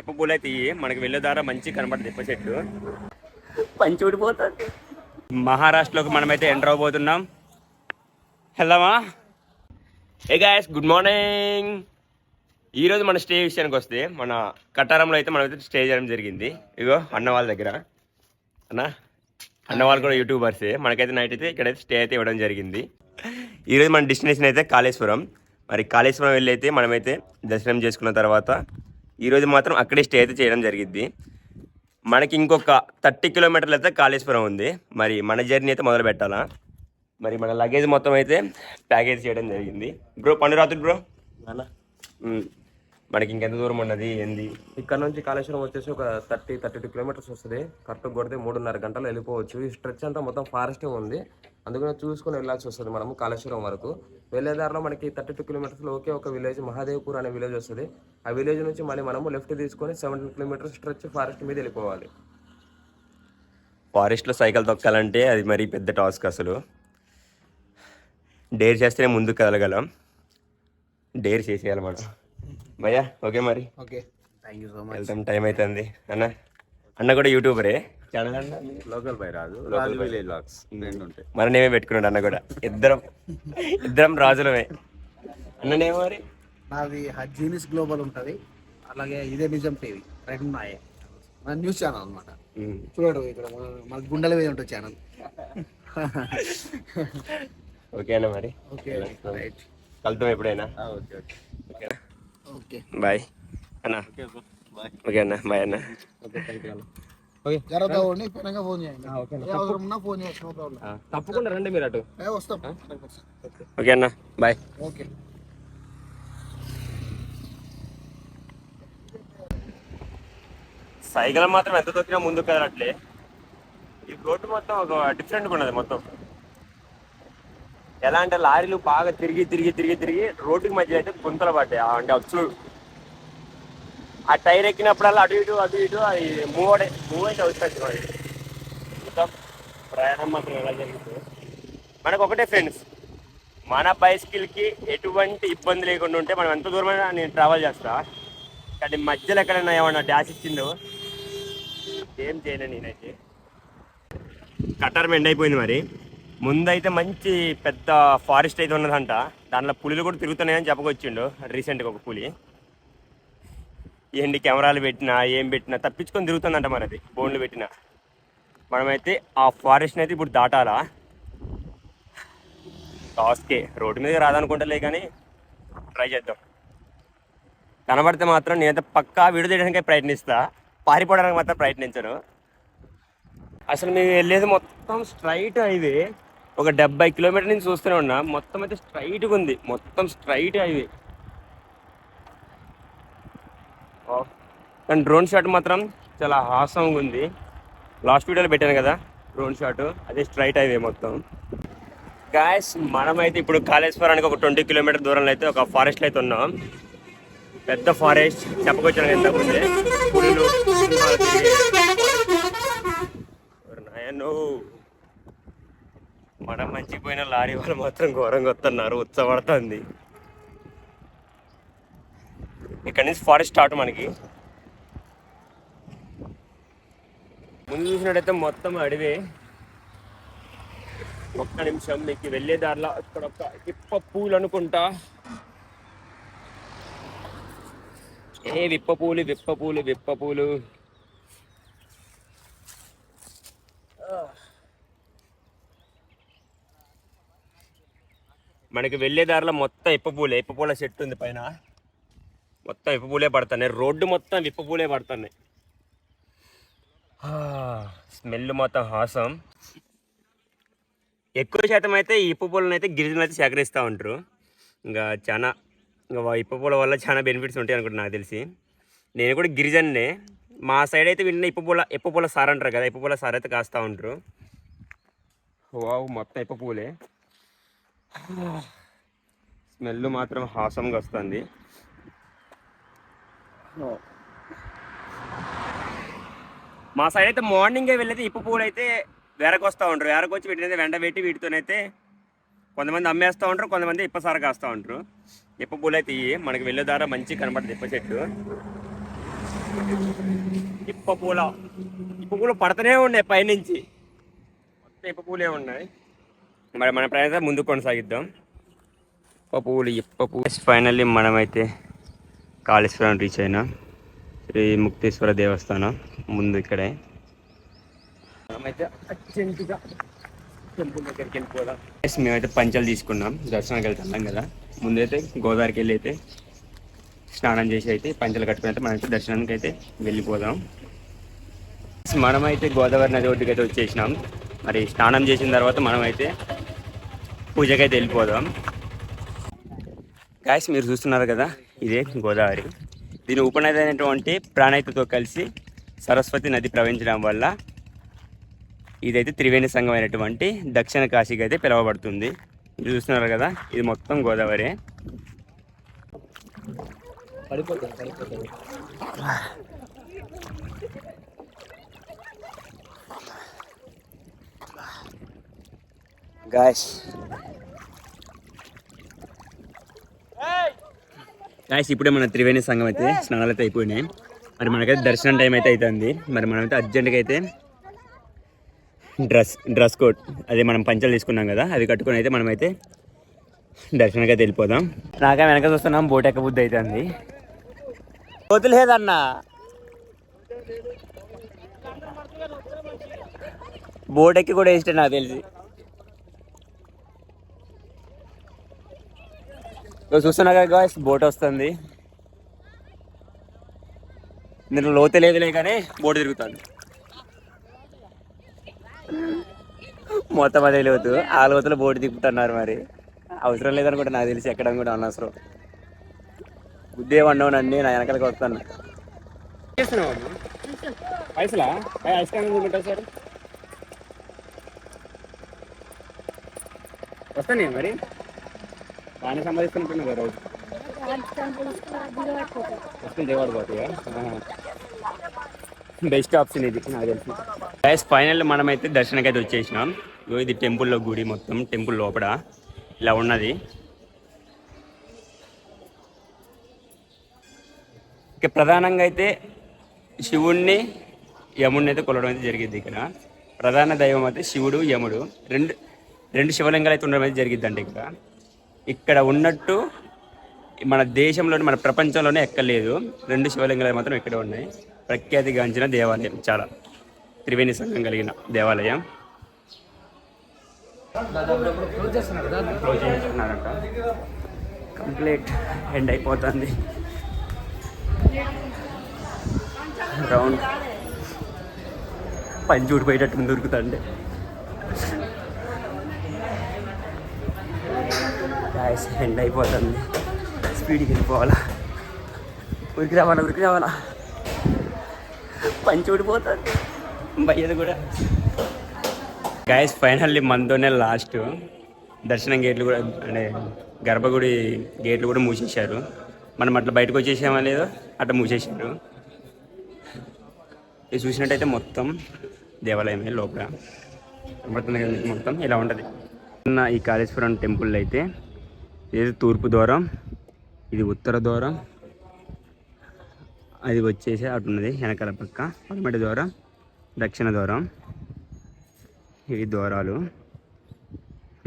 ఇప్ప పూలు అయితే ఇవి మనకి వెళ్ళే దారా మంచి కనబడుతుంది ఇప్ప చెట్టు పంచి ఊడిపోతుంది మహారాష్ట్రలోకి మనమైతే ఎంటర్ అవబోతున్నాం. వెళ్దామా? ఏ గాయస్ గుడ్ మార్నింగ్ ఈరోజు మన స్టే విషయానికి వస్తే మన కట్టారంలో అయితే మనమైతే స్టే చేయడం జరిగింది. ఇగో అన్న వాళ్ళ దగ్గర. అన్న అన్న వాళ్ళు కూడా యూట్యూబర్సే మనకైతే నైట్ అయితే ఇక్కడైతే స్టే అయితే ఇవ్వడం జరిగింది. ఈరోజు మన డెస్టినేషన్ అయితే కాళేశ్వరం. మరి కాళేశ్వరం వెళ్ళి అయితే మనమైతే దర్శనం చేసుకున్న తర్వాత ఈరోజు మాత్రం అక్కడే స్టే అయితే చేయడం జరిగింది మనకి ఇంకొక థర్టీ కిలోమీటర్లు అయితే కాళేశ్వరం ఉంది. మరి మన జర్నీ అయితే మొదలు పెట్టాలా? మరి మన లగేజ్ మొత్తం అయితే ప్యాకేజ్ చేయడం జరిగింది. బ్రో పండు రాత్రి బ్రో మ్మ్. మనకి ఇంకెంత దూరం ఉన్నది ఏంది? ఇక్కడ నుంచి కాళేశ్వరం వచ్చేసి ఒక థర్టీ థర్టీ టూ కిలోమీటర్స్ వస్తుంది. కరెక్ట్ కొడితే మూడున్నర గంటలు వెళ్ళిపోవచ్చు. ఈ స్ట్రెచ్ అంతా మొత్తం ఫారెస్టే ఉంది. అందుకని చూసుకొని వెళ్ళాల్సి వస్తుంది మనము కాళేశ్వరం వరకు. వెళ్ళే దారిలో మనకి థర్టీ టూ కిలోమీటర్స్లో ఒకే ఒక విలేజ్ మహాదేవ్పూర్ అనే విలేజ్ వస్తుంది. ఆ విలేజ్ నుంచి మళ్ళీ మనము లెఫ్ట్ తీసుకొని సెవెంటీన్ కిలోమీటర్స్ స్ట్రెచ్ ఫారెస్ట్ మీద వెళ్ళిపోవాలి. ఫారెస్ట్లో సైకిల్ తొక్కాలంటే అది మరీ పెద్ద టాస్క్ అసలు. డేర్ చేస్తేనే ముందుకు కదలగలం డేర్ చేసేయాలి మనం భయ్యా ఓకే మరి. Okay. Thank you so much వెళ్తాం టైం అవుతుంది అన్న అన్న కూడా యూట్యూబరే. ఛానల్ అన్న local by Raju Raju village lakhs రెండు ఉంటాయి. మన నేమే పెట్టుకున్నాడు అన్న కూడా. ఇద్దరం ఇద్దరం రాజులమే. అన్ననేమో మరి? నాది జీనిస్ గ్లోబల్ ఉంటుంది. అలాగే ఇదే నిజం టీవీ రెండు నాయే మన న్యూస్ ఛానల్ అనమాట. చూడడు ఇక్కడ మన- గుండెల మీద ఉంటుంది ఛానల్. ఓకే అన్న మరి. Okay right. కలుద్దాం ఎప్పుడైనా. Okay okay. ఓకేనా? ఓకే. బాయ్. అన్న. ఓకే అన్న బాయ్ అన్న. ఫోన్ చేయండి. అవసరం ఉన్నా ఫోన్ చేయండి తప్పకుండా రండి మీరు అటు. వస్తాం. ఓకే అన్న బాయ్. ఓకే. సైకిల్ మాత్రం ఎంత తొక్కినా ముందుకు కదలట్లే ఈ రోడ్డు మొత్తం ఒక డిఫరెంట్గా ఉన్నది మొత్తం. ఎలా అంటే లారీలు బాగా తిరిగి తిరిగి తిరిగి తిరిగి రోడ్డుకి మధ్య అయితే గుంతలు పడ్డాయి. అంటే అచ్చు ఆ టైర్ ఎక్కినప్పుడల్లా అటు ఇటు అటు ఇటు అది మూవ్ అడే మూవ్ అయితే అవుతుంది మరి మొత్తం ప్రయాణం మాత్రం ఎలా జరుగుతుంది మనకు ఒకటే ఫ్రెండ్స్ మన బైసికల్కి ఎటువంటి ఇబ్బంది లేకుండా ఉంటే మనం ఎంత దూరమైనా నేను ట్రావెల్ చేస్తా. కానీ మధ్యలో ఎక్కడైనా ఏమన్నా డాష్ ఇచ్చిందో ఏం చేయను నేనైతే. కట్టర్ మెండ్ అయిపోయింది మరి. ముందైతే మంచి పెద్ద ఫారెస్ట్ అయితే ఉన్నదంట. దాంట్లో పులిలు కూడా తిరుగుతున్నాయని చెప్పకొచ్చిండు రీసెంట్గా ఒక పులి. ఏంటి కెమెరాలు పెట్టినా ఏం పెట్టినా తప్పించుకొని తిరుగుతుందంట మరి అది బోన్లు పెట్టినా. మనమైతే ఆ ఫారెస్ట్ని అయితే ఇప్పుడు దాటాలా? టాస్కే. రోడ్డు మీద రాదనుకుంటలే కానీ ట్రై చేద్దాం. కనబడితే మాత్రం నేనైతే పక్కా వీడియో తీయడానికి ప్రయత్నిస్తా. పారిపోవడానికి మాత్రం ప్రయత్నించను. అసలు మేము వెళ్ళేది మొత్తం స్ట్రైట్ హైవే. ఒక డెబ్బై కిలోమీటర్ నుంచి చూస్తూనే ఉన్నా మొత్తం అయితే స్ట్రైట్గా ఉంది. మొత్తం స్ట్రైట్ హైవే కానీ డ్రోన్ షాట్ మాత్రం చాలా హాసంగా ఉంది. లాస్ట్ వీడియోలో పెట్టాను కదా డ్రోన్ షాట్ అదే స్ట్రైట్ హైవే మొత్తం. గాయస్ మనమైతే ఇప్పుడు కాళేశ్వరానికి ఒక ట్వంటీ కిలోమీటర్ దూరంలో అయితే ఒక ఫారెస్ట్లో అయితే ఉన్నాం. పెద్ద ఫారెస్ట్ చెప్పకొచ్చాను ఇంతకుముందే పులులు మనం మంచి పోయిన లారీ వాళ్ళు మాత్రం ఘోరంగా వస్తున్నారు ఉత్సపడుతుంది ఇక్కడ నుంచి ఫారెస్ట్ స్టార్ట్ మనకి. ముందు చూసినట్టయితే మొత్తం అడివే. ఒక్క నిమిషం మీకు వెళ్ళే దారిలో ఇక్కడ ఒక ఇప్ప పూలు అనుకుంటా. ఏ విప్ప పూలు విప్ప పూలు విప్ప పూలు. మనకి వెళ్ళే దారిలో మొత్తం ఇప్ప పూలే ఇప్ప పూల చెట్టు ఉంది పైన. మొత్తం ఇప్పపూలే పడుతున్నాయి. రోడ్డు మొత్తం విప్ప పూలే పడుతున్నాయి. స్మెల్ మొత్తం హాసం. ఎక్కువ శాతం అయితే ఈ ఇప్ప పూలను అయితే గిరిజనులు అయితే సేకరిస్తూ ఉంటారు. ఇంకా చాలా ఇంకా వా- ఇప్ప పూల వల్ల చాలా బెనిఫిట్స్ ఉంటాయి అనుకుంటా నాకు తెలిసి. నేను కూడా గిరిజన్నే. మా సైడ్ అయితే విన్న ఇప్ప పూల ఇప్ప పూల సార్ అంటారు కదా ఇప్ప పూల సార్ అయితే కాస్తూ ఉంటారు. వావ్ మొత్తం ఇప్ప పూలే. స్మెల్ మాత్రం హాసంగా వస్తుంది. మా సైడ్ అయితే మార్నింగే వెళ్ళైతే ఇప్ప పూలు అయితే వెరకొస్తూ ఉంటారు. వెరకొచ్చి వీటినైతే వెంట పెట్టి వీటితోనైతే కొంతమంది అమ్మేస్తూ ఉంటారు కొంతమంది ఇప్పసార కాస్తూ ఉంటారు. ఇప్ప పూలు అయితే ఇవి మనకి వెళ్ళే దారా మంచి కనబడుతుంది ఇప్ప చెట్టు. ఇప్ప పూల. ఇప్ప పూలు పడుతూనే ఉన్నాయి పైనుంచి. మొత్తం ఇప్ప పూలే ఉన్నాయి. మరి మన ప్రయాణం ముందు కొనసాగిద్దాం. పప్పులు పూలు ఫైనల్లీ మనమైతే కాళేశ్వరం రీచ్ అయినా. శ్రీ ముక్తేశ్వర దేవస్థానం ముందు ఇక్కడే. మనమైతే అర్జెంటుగా టెంపుల్ దగ్గరికి వెళ్ళిపోదాం. Yes, మేమైతే పంచాలు తీసుకున్నాం. దర్శనానికి వెళ్తున్నాం కదా. ముందైతే గోదావరికి వెళ్ళి అయితే స్నానం చేసి అయితే పంచలు కట్టుకుని అయితే మనమైతే దర్శనానికి అయితే వెళ్ళిపోదాం. మనమైతే గోదావరి నది ఒడ్డుకైతే అయితే వచ్చేసినాం. మరి స్నానం చేసిన తర్వాత మనమైతే పూజకైతే వెళ్ళిపోదాం. గాయస్ మీరు చూస్తున్నారు కదా ఇదే గోదావరి. దీని ఉపనది అయినటువంటి ప్రాణహితతో కలిసి సరస్వతి నది ప్రవహించడం వల్ల ఇదైతే త్రివేణి సంఘం అయినటువంటి దక్షిణ కాశీకి అయితే పిలువబడుతుంది. మీరు చూస్తున్నారు కదా ఇది మొత్తం గోదావరి. గాయస్ గాయస్ ఇప్పుడే మన త్రివేణి సంఘం అయితే స్నానాలు అయితే అయిపోయినాయి. మరి మనకైతే దర్శనం టైం అయితే అవుతుంది మరి మనమైతే అర్జెంట్గా అయితే డ్రెస్ డ్రెస్ కోడ్ అదే మనం పంచలు తీసుకున్నాం కదా అది కట్టుకొని అయితే మనమైతే దర్శనానికి అయితే వెళ్ళిపోదాం. నాకే వెనక చూస్తున్నాం బోట్ ఎక్క బుద్ధి అవుతుంది వదిలేదన్నా బోట్ ఎక్కి కూడా వేస్తే నాకు తెలిసి. ఇగో చూస్తున్నా కదా గాయస్ బోట్ వస్తుంది. నేను లోతే లేదులే కానీ బోట్ తిరుగుతాను మొత్తం అదే లోతు. ఆ లోతులో బోట్ తిప్పుతున్నారు మరి. అవసరం లేదనుకుంటే నాకు తెలిసి ఎక్కడం కూడా అనవసరం. బుద్ధి ఏమన్నావు నన్ను నా వెనకాలకి వస్తాను. పైసలా? Ice cream sir? వస్తాను మరి. బాగానే సంపాదిస్తున్నట్టున్నా కదా రోజు? వస్తుంది దేవాడు పోతాయా? బెస్ట్ ఆప్షన్ ఇది నాకు తెలిసి. గైస్ ఫైనల్ మనమైతే దర్శనకి అయితే వచ్చేసినాం. ఇగో ఇది టెంపుల్లో గుడి మొత్తం టెంపుల్ లోపల. ఇలా ఉన్నది. ఇక ప్రధానంగా అయితే శివుణ్ణి యముడిని అయితే కొలవడం అయితే జరిగింది ఇక్కడ. ప్రధాన దైవం అయితే శివుడు యముడు. రెండు రెండు శివలింగాలు అయితే ఉండడం అయితే జరిగిద్దండి ఇక్కడ. ఇక్కడ ఉన్నట్టు మన దేశంలోని మన ప్రపంచంలోనే ఎక్కలేదు. రెండు శివలింగాలు మాత్రం ఇక్కడ ఉన్నాయి. ప్రఖ్యాతిగాంచిన దేవాలయం చాలా త్రివేణి సంఘం కలిగిన దేవాలయం. చేస్తున్నారంట కంప్లీట్ ఎండ్ అయిపోతుంది. రౌండ్. పంచి ఊడిపోయేటట్టు దొరుకుతుంది గాయస్ ఎండ్ అయిపోతుంది స్పీడ్కి వెళ్ళిపోవాలా? ఉరికి రావాలా ఉరికి రావాలా? పంచి ఊడిపోతుంది భయ్యది కూడా. గాయస్ ఫైనల్లీ మనతోనే లాస్ట్ దర్శనం గేట్లు కూడా అంటే గర్భగుడి గేట్లు కూడా మూసేశారు. మనం అట్లా బయటకు వచ్చేసామా లేదో అట్లా మూసేశారు. ఇది చూసినట్టయితే మొత్తం దేవాలయమే లోపల. కనబడుతుంది కదా మొత్తం? ఇలా ఉంటుంది. ఈ కాళేశ్వరం టెంపుల్ అయితే ఇది తూర్పు ద్వారం ఇది ఉత్తర ద్వారం అది వచ్చేసి అటు ఉన్నది వెనకాల పక్క పడమటి ద్వారం దక్షిణ ద్వారం. ఇవి ద్వారాలు.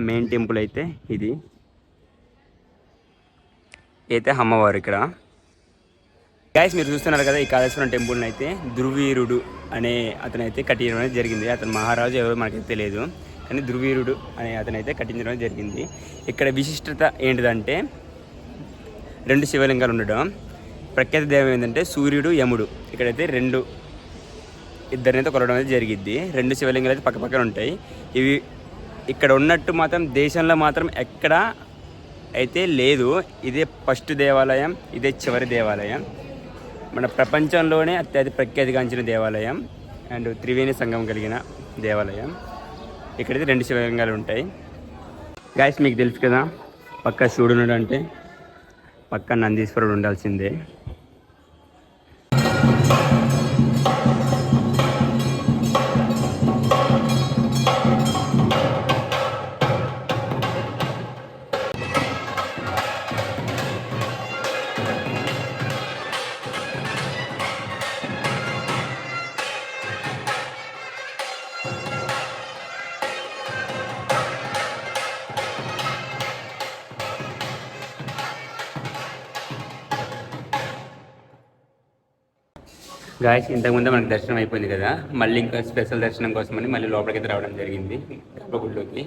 మెయిన్ టెంపుల్ అయితే ఇది. అయితే అమ్మవారు ఇక్కడ. గాయస్ మీరు చూస్తున్నారు కదా ఈ కాళేశ్వరం టెంపుల్ని అయితే ధృవీరుడు అనే అతనైతే కట్టించడం అనేది జరిగింది. అతను మహారాజు ఎవరో మనకైతే తెలియదు. కానీ ధృవీరుడు అనే అతనైతే కట్టించడం జరిగింది. ఇక్కడ విశిష్టత ఏంటిదంటే రెండు శివలింగాలు ఉండడం. ప్రఖ్యాత దేవం ఏంటంటే సూర్యుడు యముడు. ఇక్కడైతే రెండు ఇద్దరినైతే కొలవడం అనేది జరిగింది రెండు శివలింగాలు అయితే పక్కపక్కన ఉంటాయి. ఇవి ఇక్కడ ఉన్నట్టు మాత్రం దేశంలో మాత్రం ఎక్కడ అయితే లేదు. ఇదే ఫస్ట్ దేవాలయం ఇదే చివరి దేవాలయం. మన ప్రపంచంలోనే అత్యధిక ప్రఖ్యాతిగాంచిన దేవాలయం. అండ్ త్రివేణి సంఘం కలిగిన దేవాలయం. ఇక్కడైతే రెండు శివలింగాలు ఉంటాయి. గాయస్ మీకు తెలుసు కదా పక్క శివుడు ఉన్నాడు అంటే పక్క నందీశ్వరుడు ఉండాల్సిందే. గాయస్ ఇంతకుముందు మనకు దర్శనం అయిపోయింది కదా. మళ్ళీ ఇంకా స్పెషల్ దర్శనం కోసమని మళ్ళీ లోపలికి అయితే రావడం జరిగింది. గర్భగుడిలోకి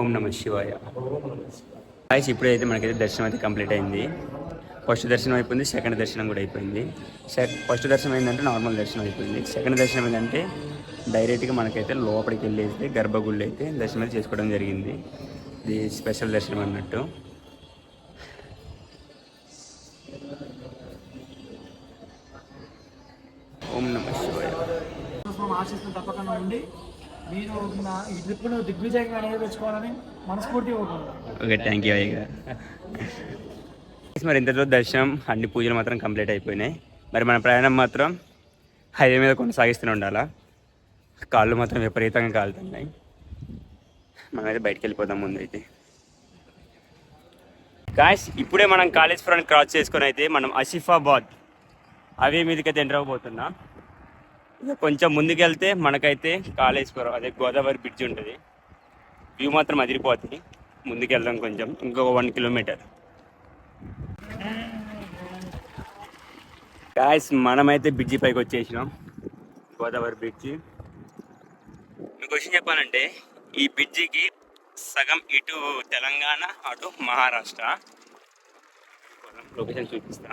ఓం నమ శివాయ. గాయస్ ఇప్పుడైతే మనకైతే దర్శనం అయితే కంప్లీట్ అయింది. ఫస్ట్ దర్శనం అయిపోయింది సెకండ్ దర్శనం కూడా అయిపోయింది. ఫస్ట్ దర్శనం ఏంటంటే నార్మల్ దర్శనం అయిపోయింది. సెకండ్ దర్శనం ఏంటంటే డైరెక్ట్గా మనకైతే లోపలికి వెళ్ళేసి గర్భగుళ్ళు అయితే దర్శనం అయితే చేసుకోవడం జరిగింది. ఇది స్పెషల్ దర్శనం అన్నట్టు. కోసం తప్పకుండా ఉండి మీరు ఈ ట్రిప్ను దిగ్విజయంగా నెరవేర్చుకోవాలని మనస్ఫూర్తి ఓకే థ్యాంక్ యూ అయ్యగా మరి ఇంతలో దర్శనం అన్ని పూజలు మాత్రం కంప్లీట్ అయిపోయినాయి. మరి మన ప్రయాణం మాత్రం హైవే మీద కొనసాగిస్తూనే ఉండాలా? కాళ్ళు మాత్రం విపరీతంగా కాలుతున్నాయి. మనమైతే బయటికి వెళ్ళిపోదాం ముందు అయితే గాయస్ ఇప్పుడే మనం కాలేజ్ ఫ్రంట్ క్రాస్ చేసుకొని అయితే మనం ఆసిఫాబాద్ అవే మీదకైతే ఎంటర్ అవ్వబోతున్నాం. కొంచెం ముందుకెళ్తే మనకైతే కాళేశ్వరం అదే గోదావరి బ్రిడ్జ్ ఉంటుంది. వ్యూ మాత్రం అదిరిపోతుంది. ముందుకెళ్దాం కొంచెం. ఇంకొక వన్ కిలోమీటర్ గాయస్ మనమైతే బ్రిడ్జి పైకి వచ్చేసినాం. గోదావరి బ్రిడ్జి మీకు క్వశ్చన్ చెప్పాలంటే ఈ బ్రిడ్జికి సగం ఇటు తెలంగాణ అటు మహారాష్ట్ర. లొకేషన్ చూపిస్తా.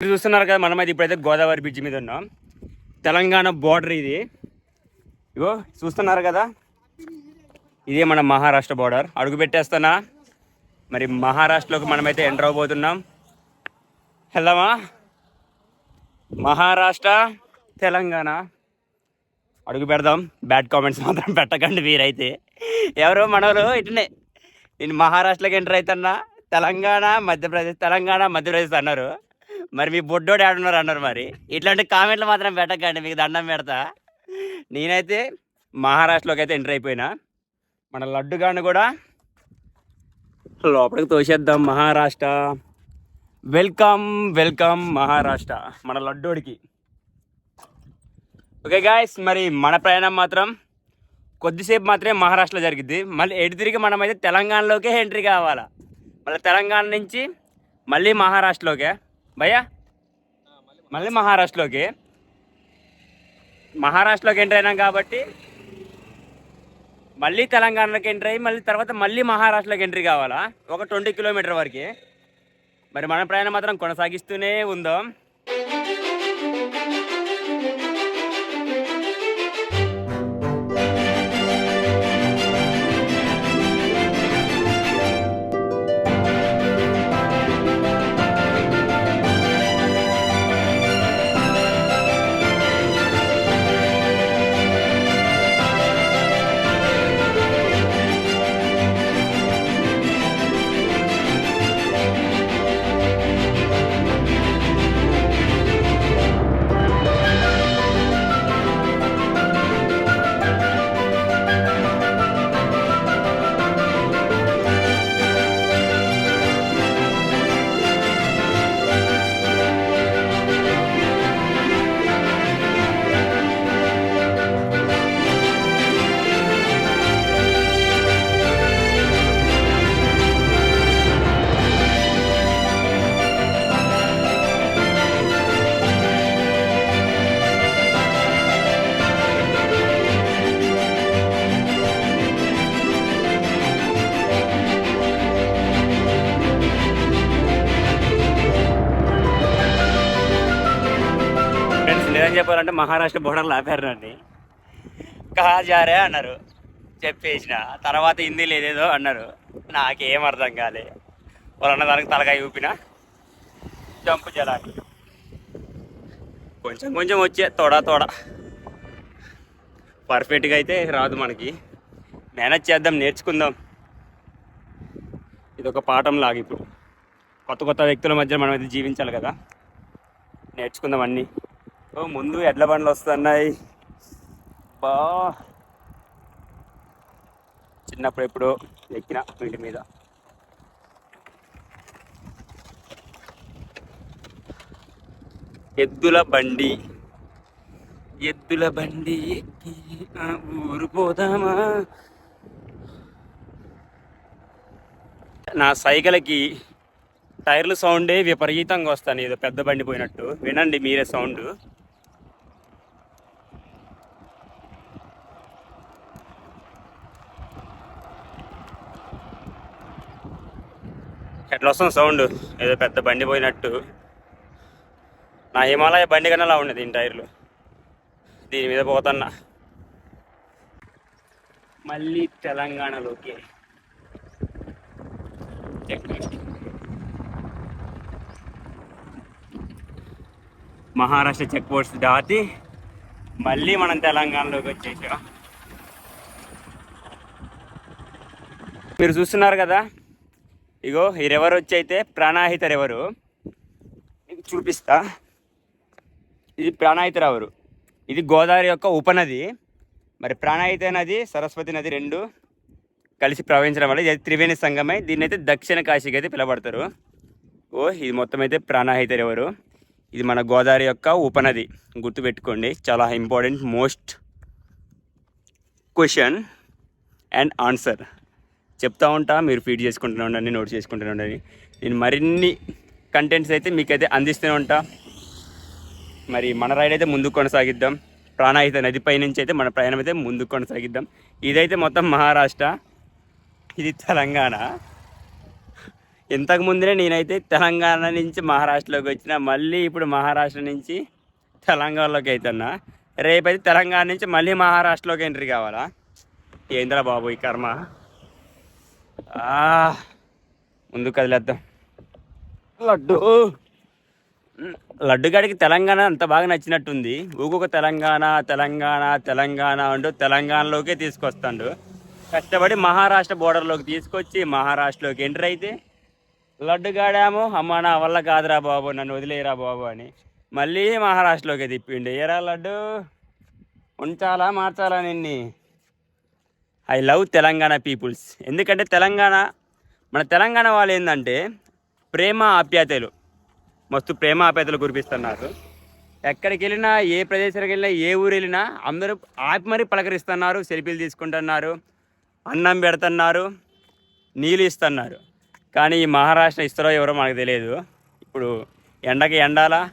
మీరు చూస్తున్నారు కదా మనమైతే ఇప్పుడైతే గోదావరి బ్రిడ్జి మీద ఉన్నాం. తెలంగాణ బోర్డర్ ఇది. ఇగో చూస్తున్నారు కదా? ఇదే మన మహారాష్ట్ర బోర్డర్. అడుగు పెట్టేస్తానా? మరి మహారాష్ట్రలోకి మనమైతే ఎంటర్ అవబోతున్నాం. వెళ్దామా? మహారాష్ట్ర తెలంగాణ. అడుగు పెడదాం. బ్యాడ్ కామెంట్స్ మాత్రం పెట్టకండి మీరైతే ఎవరో మనవరు ఇటునే. నేను మహారాష్ట్రకి ఎంటర్ అవుతున్నా తెలంగాణ మధ్యప్రదేశ్ తెలంగాణ మధ్యప్రదేశ్ అన్నారు. మరి మీ బొడ్డోడు ఆడున్నారు అన్నారు మరి. ఇట్లాంటి కామెంట్లు మాత్రం పెట్టకండి మీకు దండం పెడతా. నేనైతే మహారాష్ట్రలోకి అయితే ఎంటర్ అయిపోయినా. మన లడ్డుగాను కూడా లోపలికి తోసేద్దాం మహారాష్ట్ర. వెల్కమ్ వెల్కమ్ మహారాష్ట్ర మన లడ్డోడికి. ఓకే గాయస్ మరి మన ప్రయాణం మాత్రం కొద్దిసేపు మాత్రమే మహారాష్ట్రలో జరిగింది మళ్ళీ ఎటు తిరిగి మనం అయితే తెలంగాణలోకే ఎంట్రీ కావాలా? మళ్ళీ తెలంగాణ నుంచి మళ్ళీ మహారాష్ట్రలోకే. భయ్యా. మళ్ళీ మహారాష్ట్రలోకి. మహారాష్ట్రలోకి ఎంటర్ అయినాం కాబట్టి మళ్ళీ తెలంగాణలోకి ఎంట్రీ అయ్యి మళ్ళీ తర్వాత మళ్ళీ మహారాష్ట్రలోకి ఎంట్రీ కావాలా? ఒక ట్వంటీ కిలోమీటర్ వరకు. మరి మన ప్రయాణం మాత్రం కొనసాగిస్తూనే ఉందాం. మహారాష్ట్ర బోర్డర్లో ఆపారు నన్ను. కహా జారే అన్నారు. చెప్పేసిన. తర్వాత హిందీ లేదేదో అన్నారు. నాకేం అర్థం కాలే. వాళ్ళన్న దానికి తలకాయ ఊపిన. జంపు జలాన్ని. కొంచెం కొంచెం వచ్చే తోడా తోడా. పర్ఫెక్ట్గా అయితే రాదు మనకి. మేనేజ్ చేద్దాం నేర్చుకుందాం. ఇది ఒక పాఠం లాగా ఇప్పుడు. కొత్త కొత్త వ్యక్తుల మధ్య మనం అయితే జీవించాలి కదా. నేర్చుకుందాం అన్నీ. ముందు ఎడ్ల బండ్లు వస్తున్నాయి. బా. చిన్నప్పుడు ఎప్పుడో ఎక్కిన వీటి మీద. ఎద్దుల బండి. ఎద్దుల బండి ఎక్కి ఊరు పోదామా? నా సైకిల్కి టైర్లు సౌండే విపరీతంగా వస్తాను. ఏదో పెద్ద బండి పోయినట్టు. వినండి మీరే సౌండ్. ఎట్లా వస్తుంది సౌండ్? ఏదో పెద్ద బండి పోయినట్టు. నా హిమాలయ బండి కన్నా అలా ఉన్నది దీని టైర్లు. దీని మీద పోతున్నా. మళ్ళీ తెలంగాణలోకి. మహారాష్ట్ర చెక్ పోస్ట్ దాటి మళ్ళీ మనం తెలంగాణలోకి వచ్చేసాం. మీరు చూస్తున్నారు కదా? ఇగో ఈ రివర్ వచ్చి అయితే ప్రాణాహిత రివరు మీకు చూపిస్తా. ఇది ప్రాణాహిత రివరు ఇది గోదావరి యొక్క ఉపనది. మరి ప్రాణాహిత నది సరస్వతి నది రెండు కలిసి ప్రవహించడం వల్ల ఇది త్రివేణి సంగమై దీన్ని అయితే దక్షిణ కాశీకి అయితే పిలబడతారు. ఓ ఇది మొత్తం అయితే ప్రాణాహిత రివరు ఇది మన గోదావరి యొక్క ఉపనది. గుర్తుపెట్టుకోండి చాలా important most question and answer. చెప్తా ఉంటా మీరు ఫీడ్ చేసుకుంటూనే ఉండండి నోట్ చేసుకుంటూనే ఉండండి. నేను మరిన్ని కంటెంట్స్ అయితే మీకైతే అందిస్తూనే ఉంటా. మరి మన రైడ్ అయితే ముందుకు కొనసాగిద్దాం. ప్రాణాహిత నదిపై నుంచి అయితే మన ప్రయాణం అయితే ముందుకు కొనసాగిద్దాం. ఇదైతే మొత్తం మహారాష్ట్ర ఇది తెలంగాణ. ఇంతకు ముందే నేనైతే తెలంగాణ నుంచి మహారాష్ట్రలోకి వచ్చిన మళ్ళీ ఇప్పుడు మహారాష్ట్ర నుంచి తెలంగాణలోకి అవుతున్నా రేపైతే తెలంగాణ నుంచి మళ్ళీ మహారాష్ట్రలోకి ఎంట్రీ కావాలా? ఏంద్రా బాబు ఈ కర్మ? ఆ, ముందుకు కదిలేద్దాం. లడ్డు. లడ్డు గాడికి తెలంగాణ అంత బాగా నచ్చినట్టుంది. ఊకొక తెలంగాణ తెలంగాణ తెలంగాణ అంటూ తెలంగాణలోకే తీసుకొస్తాడు. కష్టపడి మహారాష్ట్ర బోర్డర్లోకి తీసుకొచ్చి మహారాష్ట్రలోకి ఎంటర్ అయితే లడ్డు గాడాము అమ్మ నా వల్ల కాదురా బాబు నన్ను వదిలేయరా బాబు అని మళ్ళీ మహారాష్ట్రలోకి తిప్పిండు. ఏరా లడ్డు? ఉంచాలా మార్చాలా నిన్ని? I love Telangana peoples. ఎందుకంటే తెలంగాణ మన తెలంగాణ వాళ్ళు ఏంటంటే ప్రేమ ఆప్యాయతలు. మస్తు ప్రేమ ఆప్యాయతలు కురిపిస్తున్నారు. ఎక్కడికి వెళ్ళినా ఏ ప్రదేశానికి వెళ్ళినా ఏ ఊరు వెళ్ళినా అందరూ ఆపి మరీ పలకరిస్తున్నారు సెల్ఫీలు తీసుకుంటున్నారు అన్నం పెడుతున్నారు నీళ్ళు ఇస్తున్నారు. కానీ ఈ మహారాష్ట్ర ఇస్తారో ఎవరో మనకు తెలియదు. ఇప్పుడు ఎండకి ఎండాల?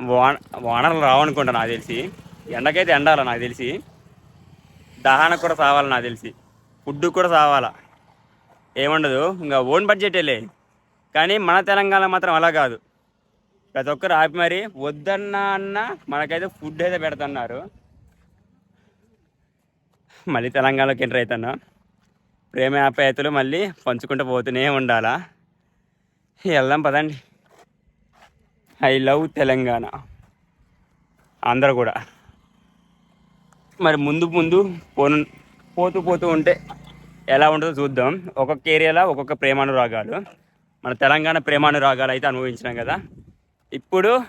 వాన వానలు రావనుకుంటా నాకు తెలిసి. ఎండకైతే ఎండాల నాకు తెలిసి. దహన కూడా సావాలి నాకు తెలిసి. ఫుడ్ కూడా సావాలా. ఏముండదు ఇంకా ఓన్ బడ్జెటేలే కానీ మన తెలంగాణ మాత్రం అలా కాదు. ప్రతి ఒక్కరు ఆపి మరి వద్దన్నా అన్న మనకైతే ఫుడ్ అయితే పెడుతున్నారు. మళ్ళీ తెలంగాణలోకి ఎంటర్ అవుతున్నా ప్రేమ ఆప్యాయతలు మళ్ళీ పంచుకుంటూ పోతూనే ఉండాలా? వెళ్దాం పదండి. I love Telangana. అందరు కూడా. మరి ముందు ముందు పోను పోతూ పోతూ ఉంటే ఎలా ఉంటుందో చూద్దాం. ఒక్కొక్క ఏరియాలో ఒక్కొక్క ప్రేమానురాగాలు. మన తెలంగాణ ప్రేమానురాగాలు అయితే అనుభవించినాం కదా. ఇప్పుడు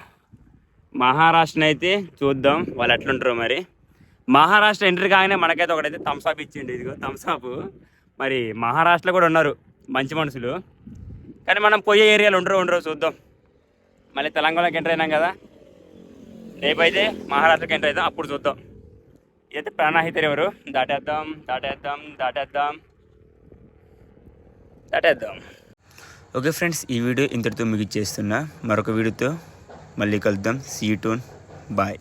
మహారాష్ట్రని అయితే చూద్దాం వాళ్ళు ఎట్లుంటారో మరి. మహారాష్ట్ర ఎంట్రీ కాగానే మనకైతే ఒకటైతే థమ్స్అప్ ఇచ్చిండు ఇదిగో థమ్స్అప్ మరి మహారాష్ట్రలో కూడా ఉన్నారు మంచి మనుషులు. కానీ మనం పోయే ఏరియాలో ఉండరు ఉండరు చూద్దాం. మళ్ళీ తెలంగాణకి ఎంటర్ అయినాం కదా. రేపైతే మహారాష్ట్రకి ఎంటర్ అవుతాం అప్పుడు చూద్దాం. అయితే ప్రాణాహితరు ఎవరు? దాటేద్దాం దాటేద్దాం దాటేద్దాం. దాటేద్దాం. ఓకే ఫ్రెండ్స్ ఈ వీడియో ఇంతటితో ముగిచ్చేస్తున్నా. మరొక వీడియోతో మళ్ళీ కలుద్దాం. See toon bye